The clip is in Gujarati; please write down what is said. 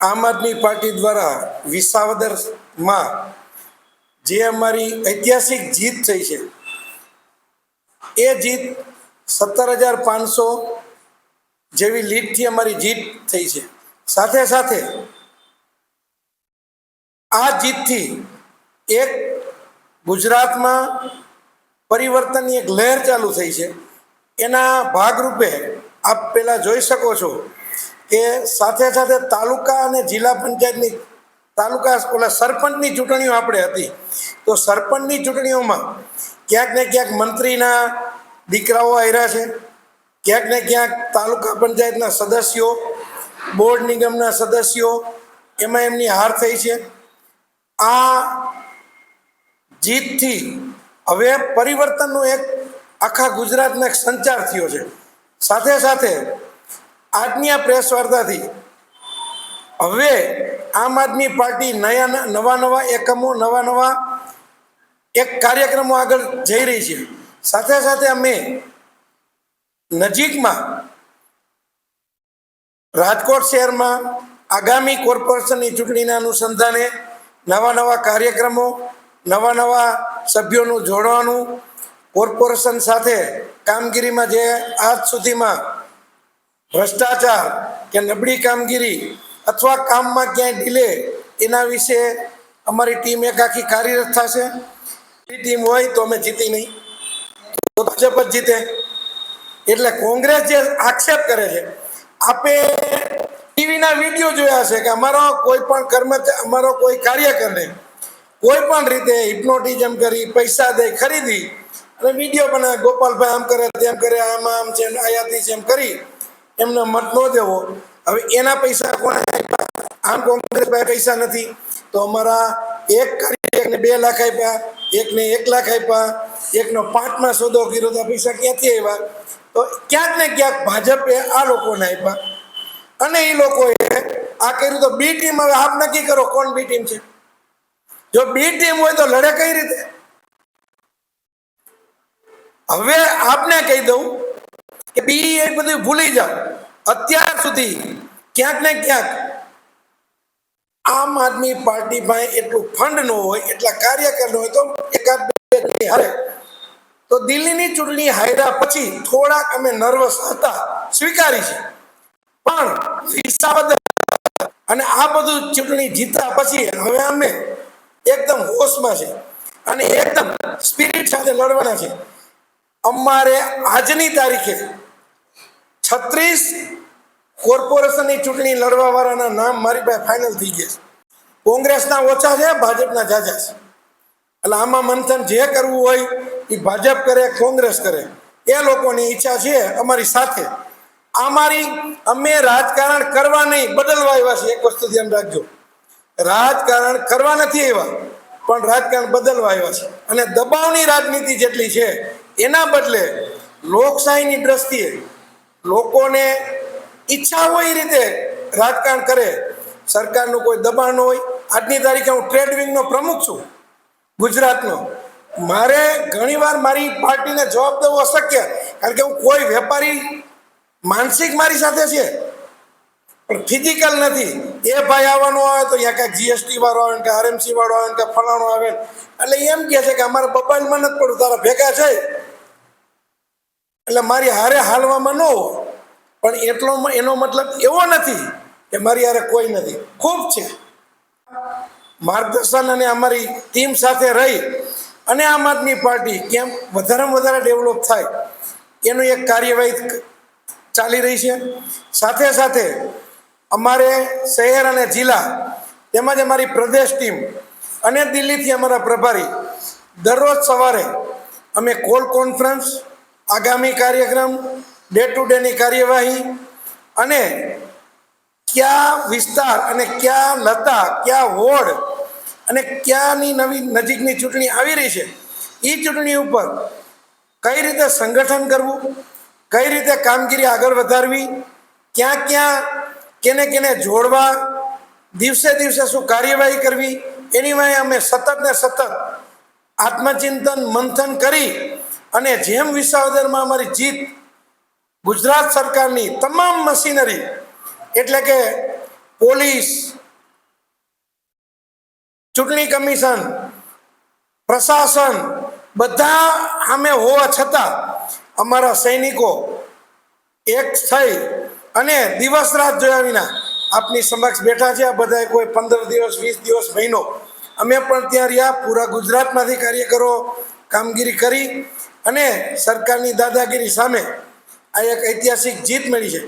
આમ આદમી પાર્ટી દ્વારા વિસાવદરમાં જે અમારી ઐતિહાસિક જીત થઈ છે, એ જીત સત્તર હજાર પાંચસો જેવી લીડથી અમારી જીત થઈ છે. સાથે સાથે આ જીતથી એક ગુજરાતમાં પરિવર્તનની એક લહેર ચાલુ થઈ છે. એના ભાગરૂપે આપ પહેલાં જોઈ શકો છો કે સાથે સાથે તાલુકા અને જિલ્લા પંચાયતની તાલુકા ઓલા સરપંચની ચૂંટણીઓ આપણે હતી. તો સરપંચની ચૂંટણીઓમાં ક્યાંક ને ક્યાંક મંત્રીના દીકરાઓ આવ્યા છે. ક્યાંક ને ક્યાંક તાલુકા પંચાયતના સદસ્યો, બોર્ડ નિગમના સદસ્યો, એમાં એમની હાર થઈ છે. આ જીતથી હવે પરિવર્તનનો એક આખા ગુજરાતનો એક સંચાર થયો છે. સાથે સાથે આજની આ પ્રેસ વાર્તાથી હવે આમ આદમી પાર્ટી નયા નવા નવા એકમો, નવા નવા એક કાર્યક્રમો આગળ જઈ રહી છે. સાથે સાથે અમે નજીકમાં રાજકોટ શહેરમાં આગામી કોર્પોરેશનની ચૂંટણીના અનુસંધાને નવા નવા કાર્યક્રમો, નવા નવા સભ્યોનું જોડવાનું, કોર્પોરેશન સાથે કામગીરીમાં જે આજ સુધીમાં ભ્રષ્ટાચાર કે નબળી કામગીરી અથવા કામમાં ક્યાંય ડીલે એના વિશે અમારી ટીમ એક આખી કાર્યરત થશે. ટીમ હોય તો અમે જીતી નહીં. તો ભાજપ જ જીતે. એટલે કોંગ્રેસ જે આક્ષેપ કરે છે, આપે ટીવીના વીડિયો જોયા છે કે અમારો કોઈ પણ કર્મચારી અમારો કોઈ કાર્યકરને કોઈ પણ રીતે હિપ્નોટિઝમ કરી, પૈસા દઈ ખરીદી અને વીડિયો બનાવે, ગોપાલભાઈ આમ કરે, તેમ કરે, આમાં આમ છે, આયાતી છે, એમ કરી એમને મત ન દેવો. હવે એના પૈસા કોને આપ્યા? આમ કોંગ્રેસ પાસે પૈસા નથી. તો અમારા એક કાર્યકરને બે લાખ આપ્યા, એકને એક લાખ આપ્યા, એકનો પાંચમાં સોદો કર્યો તો પૈસા ક્યાંથી આવ્યા? તો ક્યાંક ને ક્યાંક ભાજપે આ લોકોને આપ્યા. અને એ લોકોએ આ કર્યું તો બી ટીમ હવે આપ નક્કી કરો કોણ બી ટીમ છે? જો બી ટીમ હોય તો લડે કઈ રીતે? હવે આપને કહી દઉં કે બી એ બધું ભૂલી જાઓ. અત્યાર સુધી ક્યાંક ને ક્યાંક આમ આદમી પાર્ટી પાસે એટલું ફંડ ન હોય, એટલા કાર્યકર ન હોય, તો એકાદ બે હારે. તો દિલ્હીની ચૂંટણી હાર્યા પછી થોડાક અમે નર્વસ હતા, સ્વીકારી છે. પણ વિસાવદર અને આ બધું ચૂંટણી જીતા પછી હવે અમે એકદમ હોશમાં છે અને એકદમ સ્પિરિટ સાથે લડવાના છે. અમારે આજની તારીખે છત્રીસ કોર્પોરેશનની ચૂંટણી લડવા વાળાના નામ મારી પાસે ફાઇનલ થઈ ગયા છે. કોંગ્રેસના ઓછા છે, ભાજપના જાજા છે. એટલે આમાં મંથન જે કરવું હોય એ ભાજપ કરે, કોંગ્રેસ કરે. એ લોકોની ઈચ્છા છે અમારી સાથે. અમારી અમે રાજકારણ કરવા નહીં, બદલવા આવ્યા છે એક વસ્તુ ધ્યાન રાખજો. રાજકારણ કરવા નથી આવ્યા, પણ રાજકારણ બદલવા આવ્યા છે. અને દબાવની રાજનીતિ જેટલી છે, એના બદલે લોકશાહીની દ્રષ્ટિએ લોકોને ઈચ્છા હોય એ રીતે રાજકારણ કરે. સરકારનું કોઈ દબાણ હોય. આજની તારીખે હું ટ્રેડ વિંગનો પ્રમુખ છું ગુજરાતનો. મારે ઘણીવાર મારી પાર્ટીને જવાબ દેવો અશક્ય. કારણ કે હું કોઈ વેપારી માનસિક મારી સાથે છે. પણ ફિઝિકલ નથી. એ ભાઈ આવવાનો આવે તો અહીંયા કાંઈક જીએસટી વાળો આવે કે આરએમસી વાળો આવે કે ફલાણો આવે એટલે એમ કહે છે કે અમારે બબાલમાં નથી પડવું તારા ભેગા છે. એટલે મારી હારે હાલવામાં ન હોય. પણ એટલો એનો મતલબ એવો નથી કે મારી હારે કોઈ નથી. ખૂબ છે. માર્ગદર્શન અને અમારી ટીમ સાથે રહી અને આમ આદમી પાર્ટી કેમ વધારેમાં વધારે ડેવલપ થાય, એનું એક કાર્યવાહી ચાલી રહી છે. સાથે સાથે અમારે શહેર અને જિલ્લા તેમજ અમારી પ્રદેશ ટીમ અને દિલ્હીથી અમારા પ્રભારી દરરોજ સવારે અમે કોલ કોન્ફરન્સ આગામી કાર્યક્રમ ડે ટુ ડેની કાર્યવાહી અને કયા વિસ્તાર અને કયા લતા, કયા વોર્ડ અને ક્યાંની નવી નજીકની ચૂંટણી આવી રહી છે એ ચૂંટણી ઉપર કઈ રીતે સંગઠન કરવું, કઈ રીતે કામગીરી આગળ વધારવી, ક્યાં ક્યાં કેને કેને જોડવા, દિવસે દિવસે શું કાર્યવાહી કરવી, એની વાય અમે સતત ને સતત આત્મચિંતન મંથન કરી અને જેમ વિસાવદરમાં અમારી જીત ગુજરાત સરકારની તમામ મશીનરી, એટલે કે પોલીસ, ચૂંટણી કમિશન, પ્રશાસન, બધા સામે હોવા છતાં અમારા સૈનિકો એક થઈ અને દિવસ રાત જોયા વિના આપની સમક્ષ બેઠા છે. આ બધાએ કોઈ પંદર દિવસ, વીસ દિવસ, મહિનો અમે પણ ત્યાં રહ્યા, પૂરા ગુજરાતમાંથી કાર્યકરો કામગીરી કરી અને સરકારની દાદાગીરી સામે આ એક ઐતિહાસિક જીત મળી છે.